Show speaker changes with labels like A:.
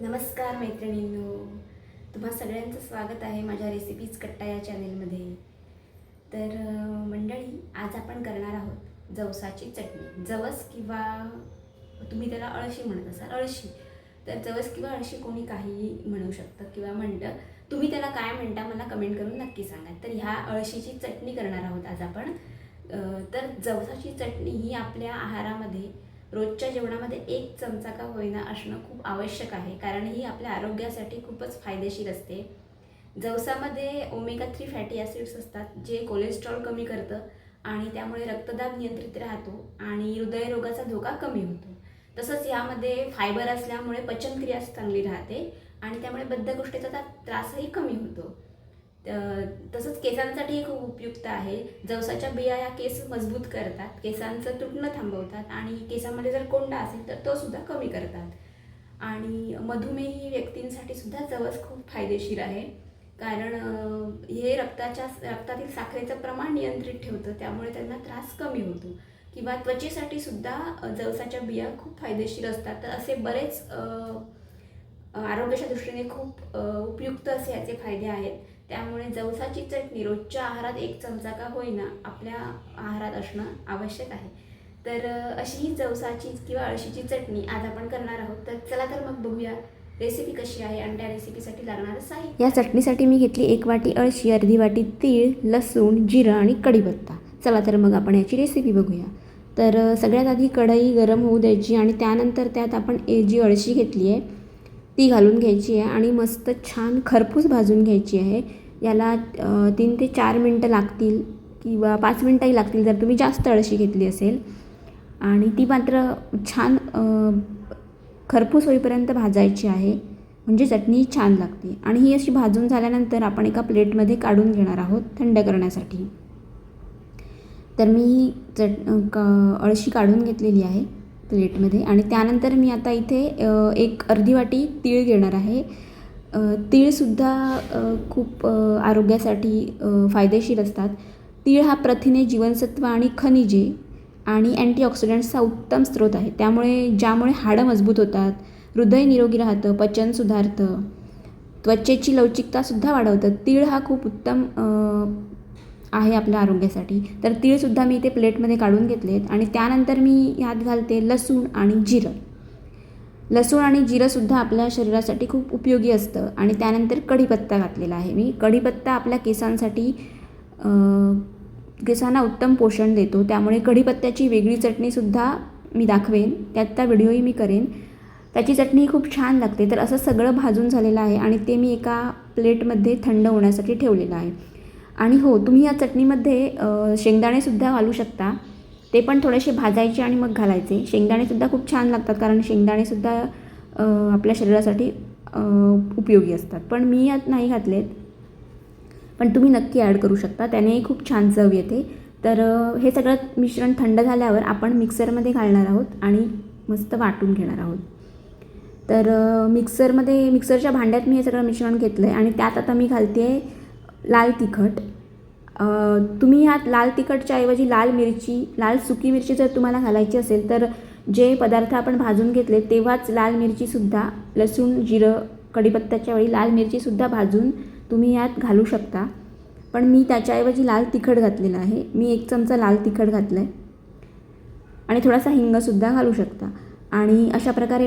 A: नमस्कार मैत्रिणींनो तुम्हा सगळ्यांचं स्वागत आहे माझ्या रेसिपीज कट्टा या चॅनेलमध्ये तर मंडळी आज आपण करणार आहोत जवसाची चटणी. जवस किंवा तुम्ही त्याला अळशी म्हणत असाल अळशी. तर जवस किंवा अळशी कोणी काही म्हणू शकतं किंवा म्हणतं. तुम्ही त्याला काय म्हणता मला कमेंट करून नक्की सांगा. तर ह्या अळशीची चटणी करणार आहोत आज आपण. तर जवसाची चटणी ही आपल्या आहारामध्ये रोजच्या जेवणामध्ये एक चमचा का होईना असणं खूप आवश्यक आहे कारण ही आपल्या आरोग्यासाठी खूपच फायदेशीर असते. जवसामध्ये ओमेगा थ्री फॅटी ॲसिड्स असतात जे कोलेस्ट्रॉल कमी करतं आणि त्यामुळे रक्तदाब नियंत्रित राहतो आणि हृदयरोगाचा धोका कमी होतो. तसंच यामध्ये फायबर असल्यामुळे पचनक्रिया चांगली राहते आणि त्यामुळे बद्धकोष्ठेचा ता- त्रासही कमी होतो. तसंच केसांसाठी खूप उपयुक्त आहे. जवसाच्या बिया या केस मजबूत करतात. केसांचं तुटणं थांबवतात आणि केसामध्ये जर कोंडा असेल तर तो सुद्धा कमी करतात. आणि मधुमेही व्यक्तींसाठी सुद्धा जवस खूप फायदेशीर आहे. कारण हे रक्ताच्या रक्तातील साखरेचं प्रमाण नियंत्रित ठेवतं. त्यामुळे त्यांना त्रास कमी होतो. किंवा त्वचेसाठी सुद्धा जवसाच्या बिया खूप फायदेशीर असतात. तर असे बरेच आरोग्याच्या दृष्टीने खूप उपयुक्त असे याचे फायदे आहेत. त्यामुळे जवसाची चटणी रोजच्या आहारात एक चमचा का होईना आपल्या आहारात असणं आवश्यक आहे. तर अशी ही जवसाची किंवा अळशीची चटणी आज आपण करणार आहोत. तर चला तर मग बघूया रेसिपी कशी आहे आणि त्या रेसिपीसाठी लागणारं साहित्य.
B: या चटणीसाठी मी घेतली एक वाटी अळशी अर्धी वाटी तीळ लसूण जिरं आणि कढीपत्ता. चला तर मग आपण याची रेसिपी बघूया. तर सगळ्यात आधी कढई गरम होऊ द्यायची आणि त्यानंतर त्यात आपण ए जी अळशी घेतली आहे ती घालून घ्यायची आहे आणि मस्त छान खरपूस भाजून घ्यायची आहे. याला तीन ते चार मिनटं लागतील किंवा पाच मिनटंही लागतील जर तुम्ही जास्त अळशी घेतली असेल. आणि ती मात्र छान खरपूस होईपर्यंत भाजायची आहे. म्हणजे चटणी छान लागते. आणि ही अशी भाजून झाल्यानंतर आपण एका प्लेटमध्ये काढून घेणार आहोत थंड करण्यासाठी. तर मी ही चट क अळशी काढून घेतलेली आहे. प्लेटमध्ये. आणि त्यानंतर मी आता इथे एक अर्धी वाटी तीळ घेणार आहे. तीळसुद्धा खूप आरोग्यासाठी फायदेशीर असतात. तीळ हा प्रथिने जीवनसत्व आणि खनिजे आणि अँटीऑक्सिडंट्सचा उत्तम स्रोत आहे. त्यामुळे ज्यामुळे हाडं मजबूत होतात हृदय निरोगी राहतं पचन सुधारतं त्वचेची लवचिकतासुद्धा वाढवतं. तीळ हा खूप उत्तम आहे आपल्या आरोग्यासाठी. तर तीळसुद्धा मी इथे प्लेटमध्ये काढून घेतलेत आणि त्यानंतर मी ह्यात घालते लसूण आणि जिरं. लसूण आणि जिरंसुद्धा आपल्या शरीरासाठी खूप उपयोगी असतं आणि त्यानंतर कढीपत्ता घातलेला आहे मी. कढीपत्ता आपल्या केसांसाठी केसांना उत्तम पोषण देतो. त्यामुळे कढीपत्त्याची वेगळी चटणीसुद्धा मी दाखवेन. त्याचा व्हिडिओही मी करेन. त्याची चटणी खूप छान लागते. तर असं सगळं भाजून झालेलं आहे आणि ते मी एका प्लेटमध्ये थंड होण्यासाठी ठेवलेलं आहे. आणि हो तुम्ही या चटणीमध्ये शेंगदाणेसुद्धा घालू शकता. ते पण थोडेसे भाजायचे आणि मग घालायचे. शेंगदाणेसुद्धा खूप छान लागतात कारण शेंगदाणेसुद्धा आपल्या शरीरासाठी उपयोगी असतात. पण मी यात नाही घातलेत. पण तुम्ही नक्की ॲड करू शकता. त्यानेही खूप छान चव येते. तर हे सगळं मिश्रण थंड झाल्यावर आपण मिक्सरमध्ये घालणार आहोत आणि मस्त वाटून घेणार आहोत. तर मिक्सरमध्ये मिक्सरच्या भांड्यात मी हे सगळं मिश्रण घेतलं आहे आणि त्यात आता मी घालते आहे लाल तिखट. तुम्ही ह्यात लाल तिखटच्या ऐवजी लाल मिरची लाल सुकी मिरची जर तुम्हाला घालायची असेल तर जे पदार्थ आपण भाजून घेतले तेव्हाच लाल मिरचीसुद्धा लसूण जिरं कढीपत्त्याच्या वेळी लाल मिरचीसुद्धा भाजून तुम्ही यात घालू शकता. पण मी त्याच्याऐवजी लाल तिखट घातलेलं आहे. मी एक चमचा लाल तिखट घातलं आहे आणि थोडासा हिंगसुद्धा घालू शकता. आणि अशा प्रकारे